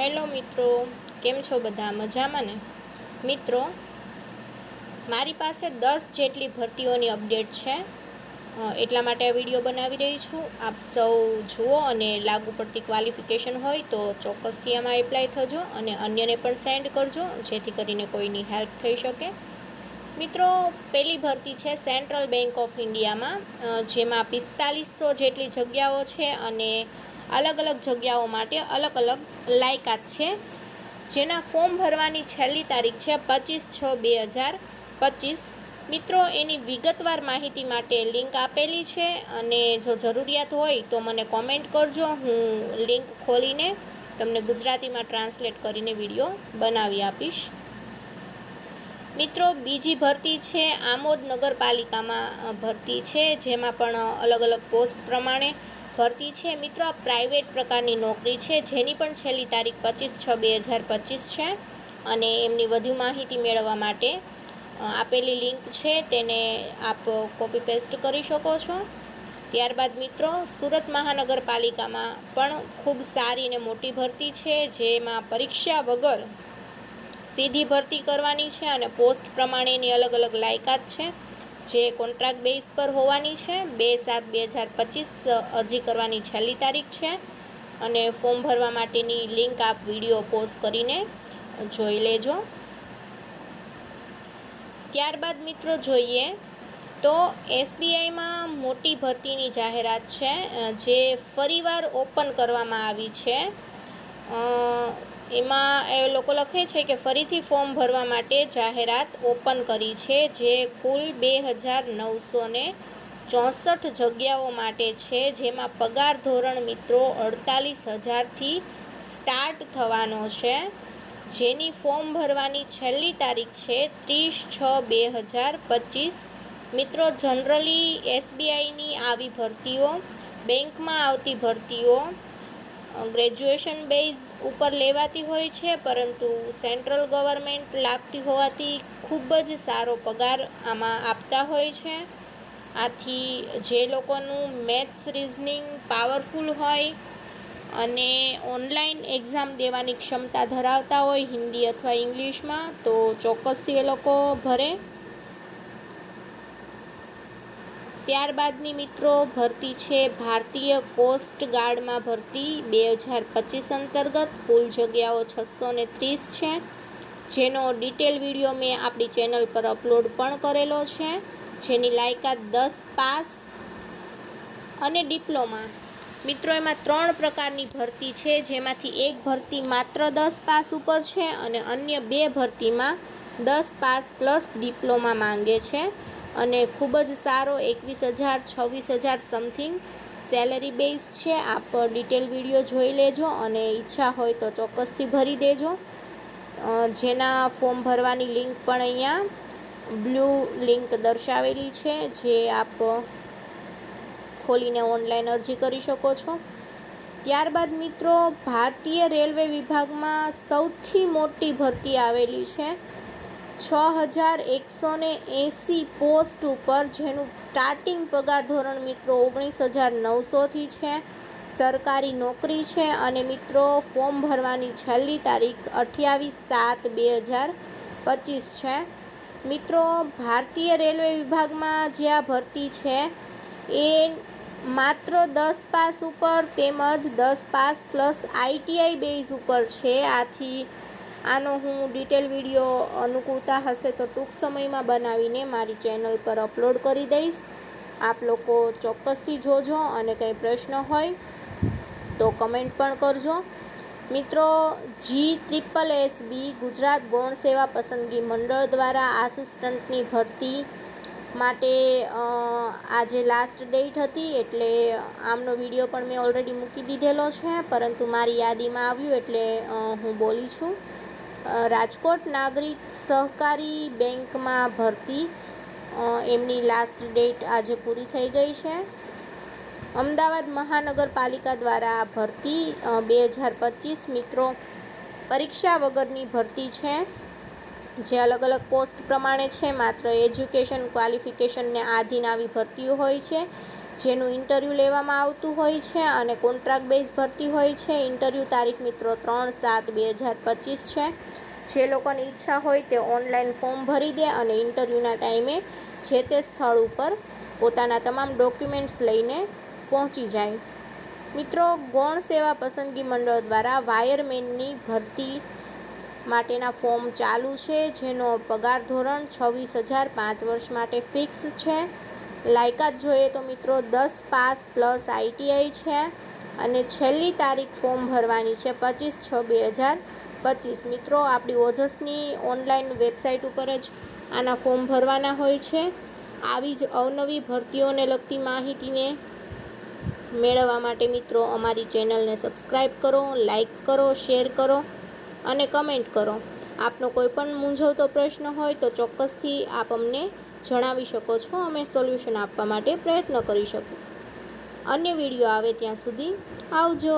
Hello મિત્રો, કેમ છો બધા? મજામાં ને? મિત્રો, મારી પાસે દસ જેટલી ભરતીઓની અપડેટ છે. એટલા માટે આ વીડિયો બનાવી રહી છું. આપ સૌ જુઓ અને લાગુ પડતી ક્વોલિફિકેશન હોય તો ચોક્કસથી આમાં એપ્લાય થજો અને અન્યને પણ સેન્ડ કરજો, જેથી કરીને કોઈની હેલ્પ થઈ શકે. મિત્રો, પહેલી ભરતી છે સેન્ટ્રલ બેંક ઓફ ઇન્ડિયામાં જેમાં પિસ્તાલીસો જેટલી જગ્યાઓ છે અને અલગ અલગ જગ્યાઓ માટે અલગ અલગ લાયકાત છે, જેના ફોર્મ ભરવાની છેલ્લી તારીખ છે પચીસ છ બે હજાર પચીસ. મિત્રો, એની વિગતવાર માહિતી માટે લિંક આપેલી છે અને જો જરૂરિયાત હોય તો મને કોમેન્ટ કરજો. હું લિંક ખોલીને તમને ગુજરાતીમાં ટ્રાન્સલેટ કરીને વીડિયો બનાવી આપીશ. મિત્રો, બીજી ભરતી છે, આમોદ નગરપાલિકામાં ભરતી છે, જેમાં પણ અલગ અલગ પોસ્ટ પ્રમાણે ભરતી છે. મિત્રો, આ પ્રાઇવેટ પ્રકારની નોકરી છે, જેની પણ છેલ્લી તારીખ પચીસ છ બે હજાર પચીસ છે અને એમની વધુ માહિતી મેળવવા માટે આપેલી લિંક છે. તેને આપ કોપી પેસ્ટ કરી શકો છો. ત્યારબાદ મિત્રો, સુરત મહાનગરપાલિકામાં પણ ખૂબ સારી અને મોટી ભરતી છે, જેમાં પરીક્ષા વગર સીધી ભરતી કરવાની છે અને પોસ્ટ પ્રમાણેની અલગ અલગ લાયકાત છે. જે કોન્ટ્રાક્ટ બેઝ પર હોવાની છે, બે સાત બે હજાર પચીસ અરજી કરવાની છેલ્લી તારીખ છે. અને ફોર્મ ભરવા માટેની લિંક આપ વીડિયો પોસ્ટ કરીને જોઈ લેજો. ત્યારબાદ મિત્રો જોઈએ તો એસબીઆઈમાં મોટી ભરતીની જાહેરાત છે જે ફરીવાર ઓપન કરવામાં આવી છે. એમાં એ લોકો લખે છે કે ફરીથી ફોર્મ ભરવા માટે જાહેરાત ઓપન કરી છે, જે કુલ બે હજાર નવસો ને ચોસઠ જગ્યાઓ માટે છે, જેમાં પગાર ધોરણ મિત્રો અડતાલીસ હજારથી સ્ટાર્ટ થવાનો છે. જેની ફોર્મ ભરવાની છેલ્લી તારીખ છે, ત્રીસ છ બે હજાર પચીસ મિત્રો, જનરલી એસબીઆઈની આવી ભરતીઓ, બેંકમાં આવતી ભરતીઓ ગ્રેજ્યુએશન બેઝ ઉપર લેવાતી હોય છે, પરંતુ સેન્ટ્રલ ગવર્મેન્ટ લાગતી હોવાથી ખૂબ જ સારો પગાર આમાં આપતા હોય છે. આથી જે લોકોનું મેથ્સ રિઝનિંગ પાવરફુલ હોય અને ઓનલાઈન એક્ઝામ દેવાની ક્ષમતા ધરાવતા હોય હિન્દી અથવા ઇંગ્લિશમાં, તો ચોક્કસથી એ લોકો ભરે. ત્યારબાદની મિત્રો ભરતી છે ભારતીય કોસ્ટ ગાર્ડમાં ભરતી. બે હજાર પચીસ અંતર્ગત કુલ જગ્યાઓ છસો ને ત્રીસ છે. જેનો ડિટેલ વીડિયો મેં આપણી ચેનલ પર અપલોડ પણ કરેલો છે. જેની લાયકાત દસ પાસ અને ડિપ્લોમા. મિત્રો, એમાં ત્રણ પ્રકારની ભરતી છે. જેમાંથી એક ભરતી માત્ર દસ પાસ ઉપર છે અને અન્ય બે ભરતીમાં દસ પાસ પ્લસ ડિપ્લોમા માંગે છે. અને ખૂબ જ સારો એકવીસ હજાર, છવ્વીસ હજાર સમથિંગ સેલરી બેઝ છે. આપ ડિટેલ વીડિયો જોઈ લેજો અને ઈચ્છા હોય તો ચોક્કસથી ભરી દેજો. જેના ફોર્મ ભરવાની લિંક પણ અહીંયા બ્લુ લિંક દર્શાવેલી છે, જે આપ ખોલીને ઓનલાઈન અરજી કરી શકો છો. ત્યારબાદ મિત્રો, ભારતીય રેલવે વિભાગમાં સૌથી મોટી ભરતી આવેલી છે. છ હજાર એકસો ને એંસી પોસ્ટ ઉપર, જેનું સ્ટાર્ટિંગ પગાર ધોરણ મિત્રો ઓગણીસ હજાર નવસોથી છે. સરકારી નોકરી છે અને મિત્રો ફોર્મ ભરવાની છેલ્લી તારીખ અઠ્યાવીસ સાત બે હજાર પચીસ છે. મિત્રો, ભારતીય રેલવે વિભાગમાં જે આ ભરતી છે, એ માત્ર દસ પાસ ઉપર તેમજ દસ પાસ પ્લસ આઈટીઆઈ બેઝ ઉપર છે. આથી આનો હું ડિટેલ વીડિયો અનુકૂળતા હશે તો ટૂંક સમયમાં બનાવીને મારી ચેનલ પર અપલોડ કરી દઈશ. આપ લોકો ચોક્કસથી જોજો અને કંઈ પ્રશ્ન હોય તો કમેન્ટ પણ કરજો. મિત્રો G triple S B Gujarat ગૌણ સેવા પસંદગી મંડળ દ્વારા આસિસ્ટન્ટની ભરતી માટે આજે લાસ્ટ ડેટ હતી એટલે આમનો વીડિયો પણ મેં ઓલરેડી મૂકી દીધેલો છે, પરંતુ મારી યાદીમાં આવ્યું એટલે હું બોલી છું. રાજકોટ નાગરિક સહકારી બેંકમાં ભરતી. એમની લાસ્ટ ડેટ આજે પૂરી થઈ ગઈ છે. અમદાવાદ મહાનગરપાલિકા દ્વારા ભરતી. બે હજાર પચીસ મિત્રો, પરીક્ષા વગરની ભરતી છે. જે અલગ અલગ પોસ્ટ પ્રમાણે છે, માત્ર એજ્યુકેશન ક્વોલિફિકેશનને આધીન આવી ભરતીઓ હોય છે, જેનું ઇન્ટરવ્યૂ લેવામાં આવતું હોય છે અને કોન્ટ્રાક્ટ બેઝ ભરતી હોય છે. ઇન્ટરવ્યૂ તારીખ મિત્રો ત્રણ સાત બે હજાર પચીસ છે. જે લોકોની ઈચ્છા હોય તે ઓનલાઈન ફોર્મ ભરી દે અને ઇન્ટરવ્યૂના ટાઈમે જે તે સ્થળ ઉપર પોતાના તમામ ડોક્યુમેન્ટ્સ લઈને પહોંચી જાય. મિત્રો, ગૌણ સેવા પસંદગી મંડળ દ્વારા વાયરમેનની ભરતી માટેના ફોર્મ ચાલુ છે, જેનો પગાર ધોરણ છવ્વીસ હજાર પાંચ વર્ષ માટે ફિક્સ છે. લાયકાત જોઈએ તો મિત્રો દસ પાસ પ્લસ આઈટીઆઈ છે અને છેલ્લી તારીખ ફોર્મ ભરવાની છે પચીસ છ બે હજાર પચીસ. મિત્રો, આપણી ઓજસની ઓનલાઈન વેબસાઇટ ઉપર જ આના ફોર્મ ભરવાના હોય છે. આવી જ અવનવી ભરતીઓને લગતી માહિતીને મેળવવા માટે મિત્રો અમારી ચેનલને સબસ્ક્રાઈબ કરો, લાઈક કરો, શેર કરો અને કમેન્ટ કરો. આપનો કોઈ પણ મૂંઝવતો પ્રશ્ન હોય તો ચોક્કસથી આપ અમને જણાવી શકો છો. અમે સોલ્યુશન આપવા માટે પ્રયત્ન કરી શકું. અન્ય વીડિયો આવે ત્યાં સુધી આવજો.